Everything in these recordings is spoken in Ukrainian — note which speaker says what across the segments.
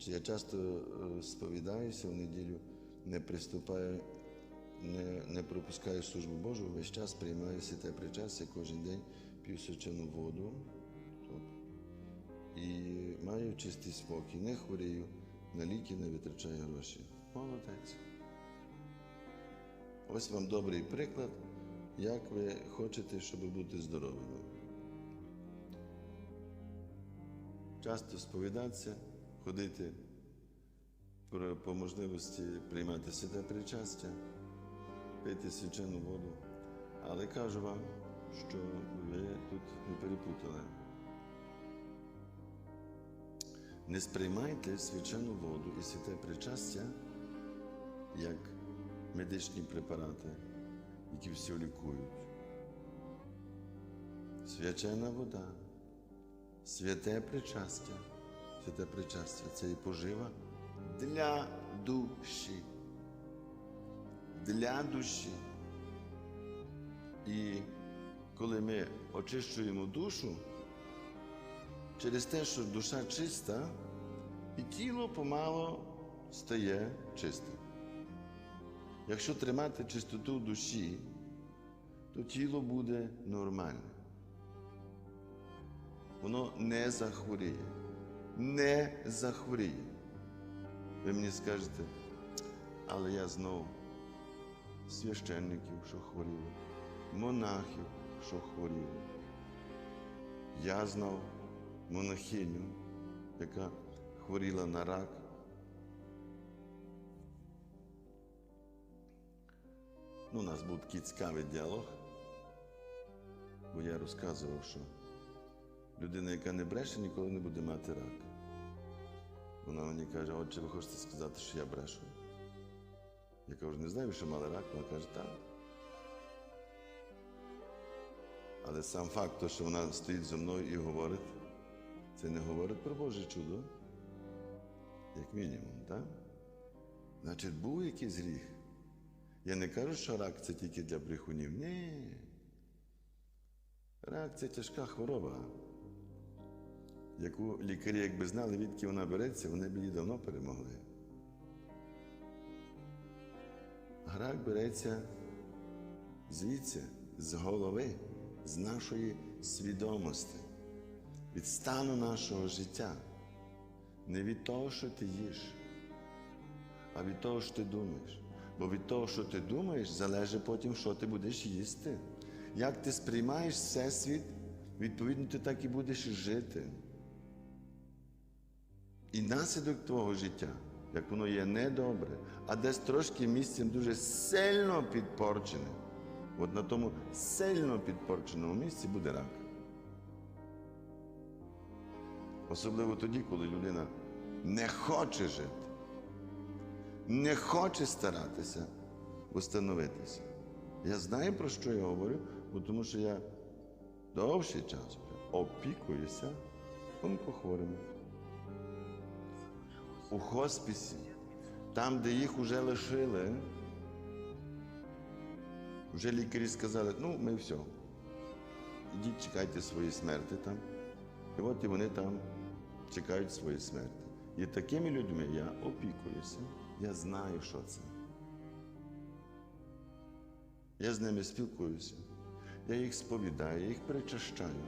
Speaker 1: Я часто е, сповідаюся в неділю, не приступаю, не, не пропускаю службу Божу, весь час приймаю святе причастя, кожен день п'ю свячену воду. Топ. І маю чистий спокій, не хворію, на ліки не витрачаю гроші. Молодець. Ось вам добрий приклад, як ви хочете, щоб бути здоровими. Часто сповідатися, ходити по можливості приймати святе причастя, пити свячену воду. Але кажу вам, що ви тут не перепутали. Не сприймайте свячену воду і святе причастя як медичні препарати, які все лікують. Свячена вода, святе причастя, святе причастя це і пожива для душі. Для душі. І коли ми очищуємо душу, через те, що душа чиста, і тіло помало стає чистим. Якщо тримати чистоту душі, то тіло буде нормальне. Воно не захворіє. Не захворіє. Ви мені скажете, але я знову священників, що хворіли, монахів, що хворіли. Я знав монахиню, яка хворіла на рак. Ну, у нас був такий цікавий діалог, бо я розказував, що людина, яка не бреше, ніколи не буде мати рак. Вона мені каже, отче, ви хочете сказати, що я брешу? Я кажу, не знаю, що мали рак, вона каже, так. Але сам факт, то, що вона стоїть зі мною і говорить, це не говорить про Боже чудо, як мінімум, так? Значить, був якийсь гріх. Я не кажу, що рак це тільки для брехунів. Ні. Рак це тяжка хвороба, яку лікарі, якби знали, відки вона береться, вони б її давно перемогли. А Рак береться звідси, з голови, з нашої свідомості, від стану нашого життя. Не від того, що ти їш, а від того, що ти думаєш. Бо від того, що ти думаєш, залежить потім, що ти будеш їсти. Як ти сприймаєш всесвіт, відповідно, ти так і будеш жити. І наслідок твого життя, як воно є недобре, а десь трошки місцем дуже сильно підпорчене. От на тому сильно підпорченому місці буде рак. Особливо тоді, коли людина не хоче жити, не хоче старатися встановитися. Я знаю, про що я говорю, бо тому що я довший час опікуюся онкохворими. У хосписі, там, де їх вже лишили, вже лікарі сказали, ну, ми все. Ідіть, чекайте свої смерті там. І от і вони там чекають свої смерті. І такими людьми я опікуюся. Я знаю, що це. Я з ними спілкуюся. Я їх сповідаю, я їх причащаю,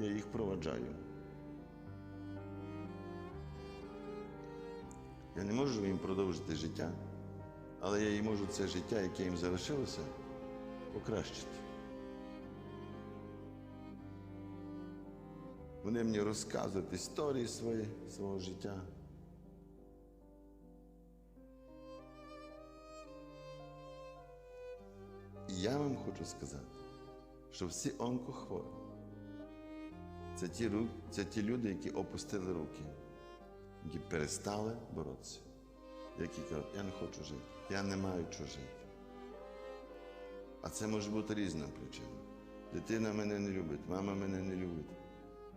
Speaker 1: я їх проваджаю. Я не можу їм продовжити життя, але я їм можу це життя, яке їм залишилося, покращити. Вони мені розказують історії свої, свого життя. І я вам хочу сказати, що всі онкохворі це ті, це ті люди, які опустили руки, які перестали боротися, які кажуть, я не хочу жити, я не маю чого жити. А це може бути різна причина. Дитина мене не любить, мама мене не любить,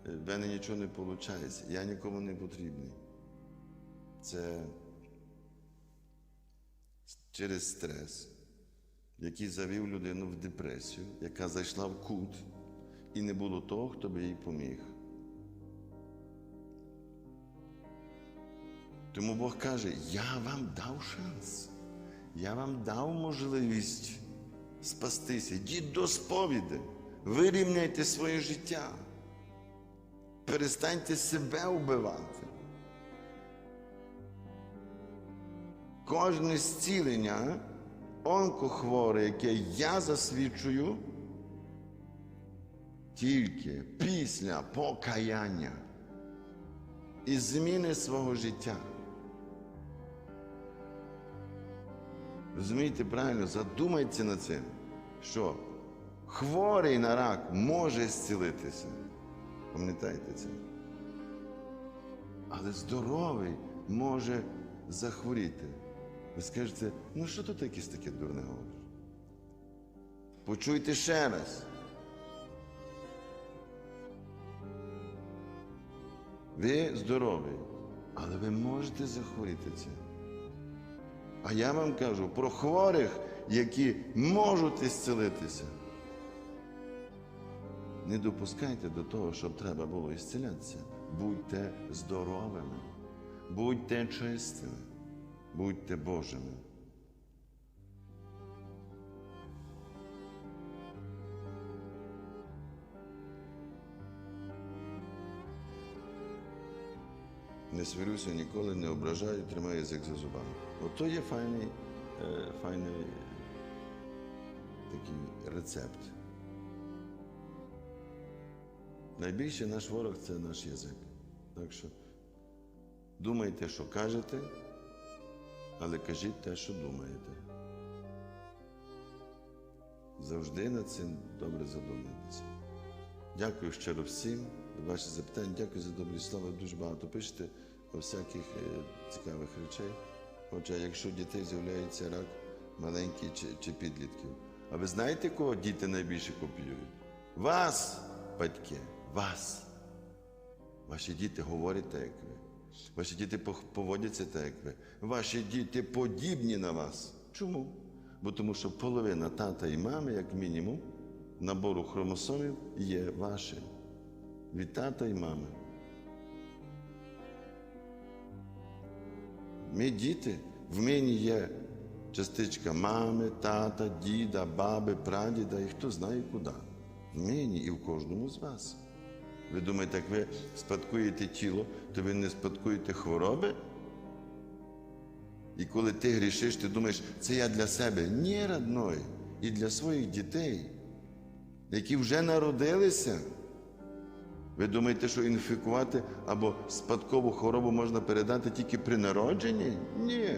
Speaker 1: е, в мене нічого не виходить, я нікому не потрібний. Це через стрес, який завів людину в депресію, яка зайшла в кут, і не було того, хто би їй поміг. Тому Бог каже: Я вам дав шанс, я вам дав можливість спастися. Йдіть до сповіди, вирівняйте своє життя. Перестаньте себе вбивати. Кожне зцілення онкохворе, яке я засвідчую, тільки після покаяння і зміни свого життя. Розумієте правильно, задумайтеся над цим, що хворий на рак може зцілитися. Пам'ятайте це. Але здоровий може захворіти. Ви скажете, ну що тут якесь таке дурне говориш? Почуйте ще раз. Ви здоровий, але ви можете захворіти це. А я вам кажу про хворих, які можуть ісцілитися. Не допускайте до того, щоб треба було ісцілятися. Будьте здоровими, будьте чистими, будьте Божими. Не сварюся ніколи, не ображаю, тримаю язик за зубами. Ото є файний, е, файний такий рецепт. Найбільше наш ворог це наш язик. Так що думайте, що кажете, але кажіть те, що думаєте. Завжди над цим добре задумайтеся. Дякую щиро всім за ваші запитання. Дякую за добрі слова. Дуже багато пишете про всяких е, цікавих речей. Хоча, якщо дітей з'являється рак маленький чи, чи підлітків. А ви знаєте, кого діти найбільше копіюють? Вас, батьки, вас. Ваші діти говорять так, як ви. Ваші діти поводяться так, як ви. Ваші діти подібні на вас. Чому? Бо тому що половина тата і мами, як мінімум, набору хромосомів є вашим. Від тата і мами. Ми діти, в мені є частичка мами, тата, діда, баби, прадіда і хто знає куди. В мені і в кожному з вас. Ви думаєте, як ви спадкуєте тіло, то ви не спадкуєте хвороби? І коли ти грішиш, ти думаєш, це я для себе. Ні, родной, і для своїх дітей, які вже народилися. Ви думаєте, що інфікувати або спадкову хворобу можна передати тільки при народженні? Ні.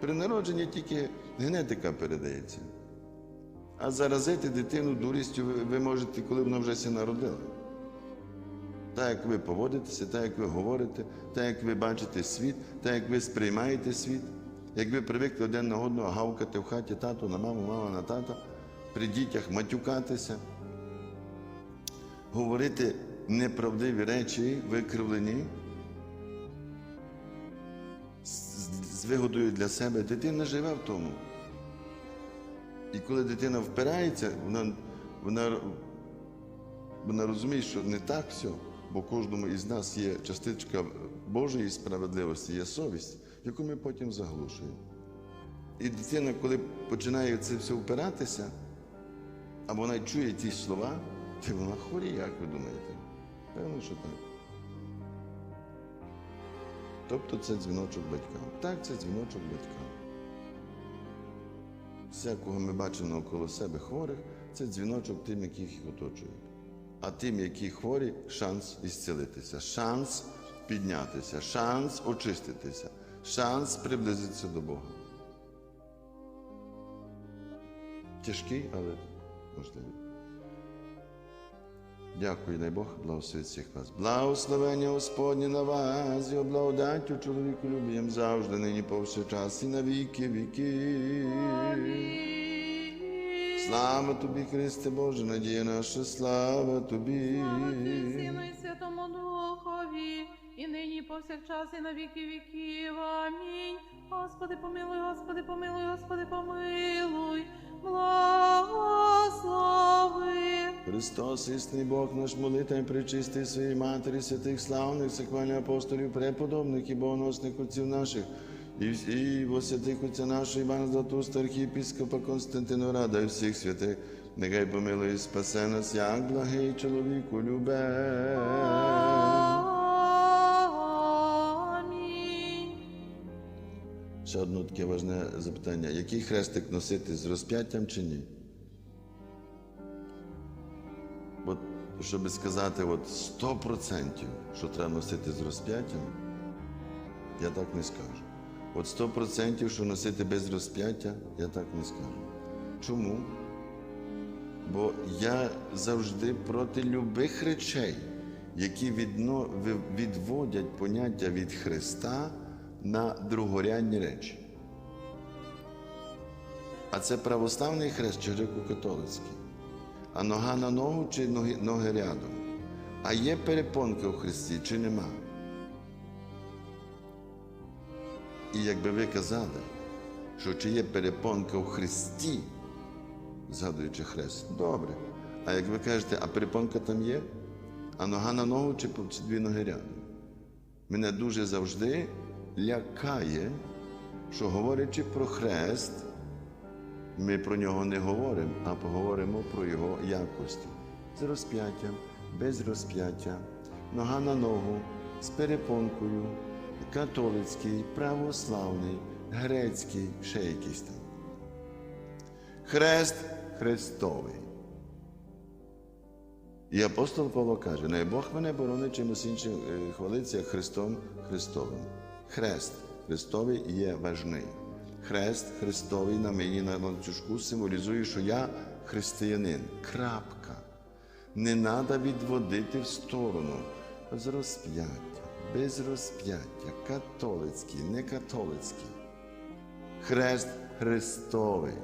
Speaker 1: При народженні тільки генетика передається. А заразити дитину дурістю ви, можете, коли вона вже се народила. Так, як ви поводитеся, так, як ви говорите, так, як ви бачите світ, так, як ви сприймаєте світ. Як ви привикли один на одного гавкати в хаті тату на маму, мама на тата, при дітях матюкатися, говорити неправдиві речі, викривлені, з, вигодою для себе, дитина живе в тому. І коли дитина впирається, вона, вона, вона розуміє, що не так все, бо кожному із нас є частичка Божої справедливості, є совість, яку ми потім заглушуємо. І дитина, коли починає це все впиратися, або вона чує ті слова, то вона хворіє, як ви думаєте? Певно, що так. Тобто це дзвіночок батькам. Так, це дзвіночок батькам. Всякого ми бачимо навколо себе хворих, це дзвіночок тим, яких їх оточують. А тим, які хворі, шанс ісцілитися, шанс піднятися, шанс очиститися, шанс приблизитися до Бога. Тяжкий, але можливий. Дякую, дай Бог, благословить всіх вас. Благословення Господнє на вас, і облагодаттю чоловіку любієм завжди, нині повсякчас і на віки віки. Слава тобі, Христе Боже, надія наша, слава тобі.
Speaker 2: Сину і Святому Духові, і нині, повсякчас, і на віки віків. Амінь. Господи, помилуй, Господи, помилуй, Господи, помилуй.
Speaker 1: Христос, істинний Бог наш, молита і причистий своїй матері, святих славних, сихвальних апостолів, преподобних і богоносних отців наших, і, і во святих отця нашого Івана Златуста, архієпископа Константину Рада і всіх святих, нехай помилує спасе нас, як благий чоловіку любе. Ще одне таке важне запитання: який хрестик носити з розп'яттям чи ні? От, щоб сказати от 100%, що треба носити з розп'яттям, я так не скажу. От 100%, що носити без розп'яття, я так не скажу. Чому? Бо я завжди проти любих речей, які відно, відводять поняття від Христа на другорядні речі. А це православний хрест чи греко-католицький? А нога на ногу чи ноги, ноги рядом? А є перепонка у Христі чи нема? І якби ви казали, що чи є перепонка у Христі, згадуючи хрест, добре. А як ви кажете, а перепонка там є? А нога на ногу чи дві ноги рядом? Мене дуже завжди лякає, що говорячи про хрест, ми про нього не говоримо, а поговоримо про його якості. З розп'яттям, без розп'яття, нога на ногу, з перепонкою, католицький, православний, грецький, ще якийсь там. Хрест Христовий. І апостол Павло каже: не Бог мене боронить чимось іншим е, хвалиться, як Христом Христовим. Хрест Христовий є важний. Хрест Христовий на мені на ланцюжку символізує, що я християнин. Крапка. Не треба відводити в сторону з розп'яття, без розп'яття, католицький, не католицький. Хрест Христовий.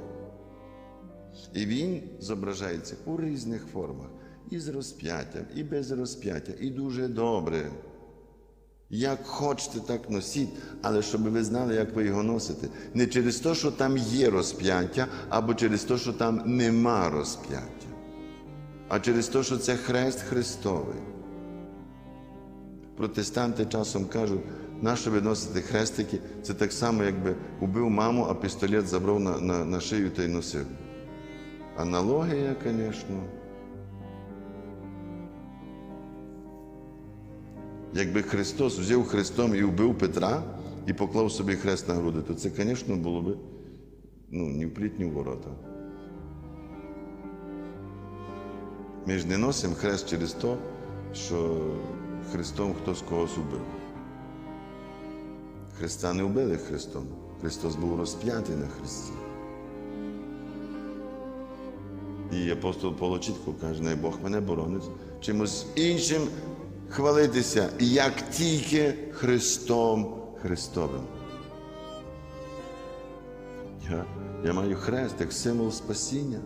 Speaker 1: І він зображається у різних формах. І з розп'яттям, і без розп'яття, і дуже добре. Як хочете, так носіть, але щоб ви знали, як ви його носите. Не через те, що там є розп'яття, або через те, що там нема розп'яття, а через те, що це хрест Христовий. Протестанти часом кажуть, нащо ви носите хрестики? Це так само, якби убив маму, а пістолет забрав на, на, на шию та й носив. Аналогія, звісно. Якби Христос взяв Христом і вбив Петра і поклав собі хрест на груди, то це, звісно, було б ну, ні в пліт, ні в ворота. Ми ж не носимо хрест через те, що Христом хтось когось убив. Христа не вбили Христом. Христос був розп'ятий на Христі. І апостол Павло чітко каже, най Бог мене боронить чимось іншим хвалитися, як тільки Христом Христовим. Я, я маю хрест як символ спасіння.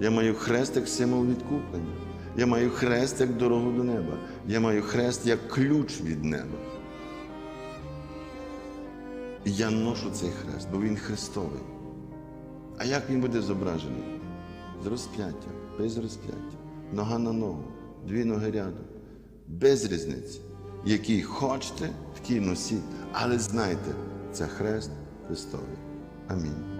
Speaker 1: Я маю хрест як символ відкуплення. Я маю хрест як дорогу до неба. Я маю хрест як ключ від неба. І я ношу цей хрест, бо він Христовий. А як він буде зображений? З розп'яттям, без розп'яття, нога на ногу, дві ноги рядом, без різниці. Який хочете, такий носіть. Але знайте, це хрест Христовий. Амінь.